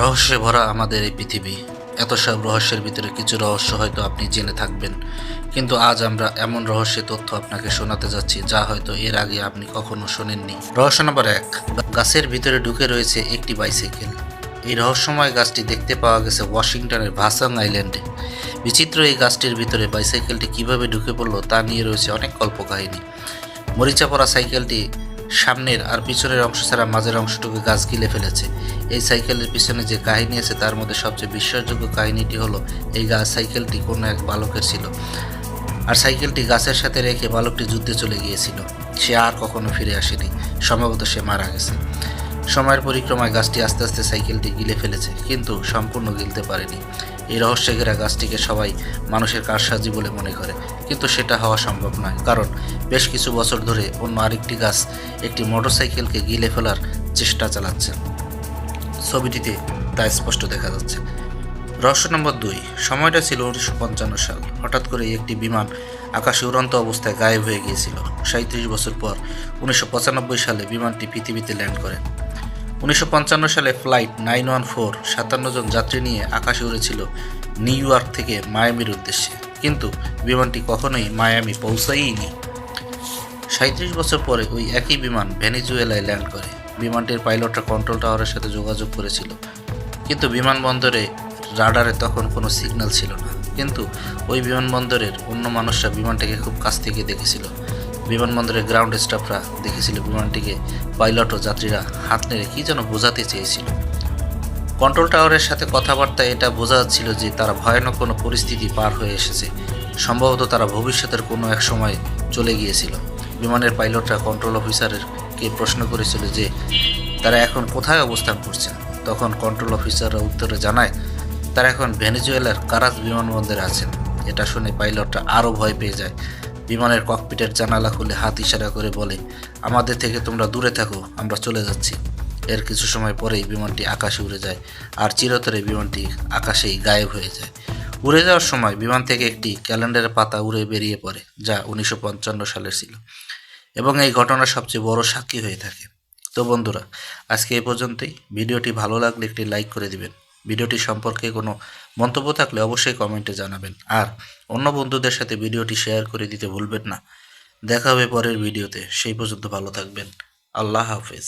রহস্যে ভরা আমাদের এই পৃথিবী। এত সব রহস্যের ভিতরে কিছু রহস্য হয়তো আপনি জেনে থাকবেন। কিন্তু আজ আমরা এমন রহস্যের তথ্য আপনাকে শোনাতে যাচ্ছি, যা হয়তো এর আগে আপনি কখনো শোনেননি। রহস্য নম্বর এক। গাছের ভিতরে ঢুকে রয়েছে একটি বাইসাইকেল এই রহস্যময় গাছটি দেখতে পাওয়া গেছে ওয়াশিংটনের ভাসাং আইল্যান্ডে। বিচিত্র এই গাছটির ভিতরে বাইসাইকেলটি কীভাবে ঢুকে পড়ল তা নিয়ে রয়েছে অনেক কল্পকাহিনী। মরিচা পড়া সাইকেলটি সামনের আর পিছনের অংশ ছাড়া মাঝের অংশটুকু গাছ গিলে ফেলেছে। এই সাইকেলের পিছনে যে কাহিনী আছে, তার মধ্যে সবচেয়ে বিশ্বাসযোগ্য কাহিনীটি হলো, এই গাছ সাইকেলটি কোনো এক বালকের ছিল। আর সাইকেলটি গাছের সাথে রেখে বালকটি যুদ্ধে চলে গিয়েছিল। সে আর কখনো ফিরে আসেনি, সম্ভবত সে মারা গেছে। সময়ের পরিক্রমায় গাছটি আস্তে আস্তে সাইকেলটি গিলে ফেলেছে, কিন্তু সম্পূর্ণ গিলতে পারেনি। এই রহস্যে ঘেরা গাছটিকে সবাই মানুষের কারসাজি বলে মনে করে। কিন্তু সেটা হওয়া সম্ভব নয়, কারণ বেশ কিছু বছর ধরে অন্য আরেকটি গাছ একটি মোটরসাইকেলকে গিলে ফেলার চেষ্টা চালাচ্ছে। ছবিটিতে তা স্পষ্ট দেখা যাচ্ছে। রহস্য নম্বর দুই, সময়টা ছিল উনিশশো পঞ্চান্ন সাল। হঠাৎ করে একটি বিমান আকাশে উড়ন্ত অবস্থায় গায়েব হয়ে গিয়েছিল। সাঁত্রিশ বছর পর উনিশশো পঁচানব্বই সালে বিমানটি পৃথিবীতে ল্যান্ড করে। উনিশশো পঞ্চান্ন সালে ফ্লাইট নাইন ওয়ান ফোর সাতান্ন জন যাত্রী নিয়ে আকাশে উড়েছিল নিউ ইয়র্ক থেকে মায়ামির উদ্দেশ্যে। কিন্তু বিমানটি কখনোই মায়ামি পৌঁছায়নি সাঁত্রিশ বছর পরে ওই একই বিমান ভেনিজুয়েলায় ল্যান্ড করে। বিমানটির পাইলটরা কন্ট্রোল টাওয়ারের সাথে যোগাযোগ করেছিল। কিন্তু বিমানবন্দরে রাডারে তখন কোনো সিগন্যাল ছিল না। কিন্তু ওই বিমানবন্দরের অন্য মানুষরা বিমানটাকে খুব কাছ থেকে দেখেছিল। বিমানবন্দরের গ্রাউন্ড স্টাফরা দেখেছিল বিমানটিকে পাইলট ও যাত্রীরা হাত নেড়ে কী যেন বোঝাতে চেয়েছিল। কন্ট্রোল টাওয়ারের সাথে কথাবার্তায় এটা বোঝা যাচ্ছিল যে তারা ভয়ানক কোনো পরিস্থিতি পার হয়ে এসেছে। সম্ভবত তারা ভবিষ্যতের কোনো এক সময় চলে গিয়েছিল। বিমানের পাইলটরা কন্ট্রোল অফিসারের কে প্রশ্ন করেছিল যে, তারা এখন কোথায় অবস্থান করছেন? তখন কন্ট্রোল অফিসাররা উত্তরে জানায়, তারা এখন ভেনেজুয়েলার কারাজ বিমানবন্দরে আছেন। এটা শুনে পাইলটরা আরও ভয় পেয়ে যায়। বিমানের ককপিটের জানালা খুলে হাত ইশারা করে বলে, আমাদের থেকে তোমরা দূরে থাকো, আমরা চলে যাচ্ছি। এর কিছু সময় পরেই বিমানটি আকাশে উড়ে যায় আর চিরতরে বিমানটি আকাশেই গায়েব হয়ে যায়। উড়ে যাওয়ার সময় বিমান থেকে একটি ক্যালেন্ডারের পাতা উড়ে বেরিয়ে পড়ে, যা উনিশশো পঞ্চান্ন সালের ছিল এবং এই ঘটনার সবচেয়ে বড় সাক্ষী হয়ে থাকে। তো বন্ধুরা, আজকে এই পর্যন্তই। ভিডিওটি ভালো লাগলে একটি লাইক করে দিবেন। ভিডিওটি সম্পর্কে কোনো মন্তব্য থাকলে অবশ্যই কমেন্টে জানাবেন। আর অন্য বন্ধুদের সাথে ভিডিওটি শেয়ার করে দিতে ভুলবেন না। দেখা হবে পরের ভিডিওতে। সেই পর্যন্ত ভালো থাকবেন। আল্লাহ হাফেজ।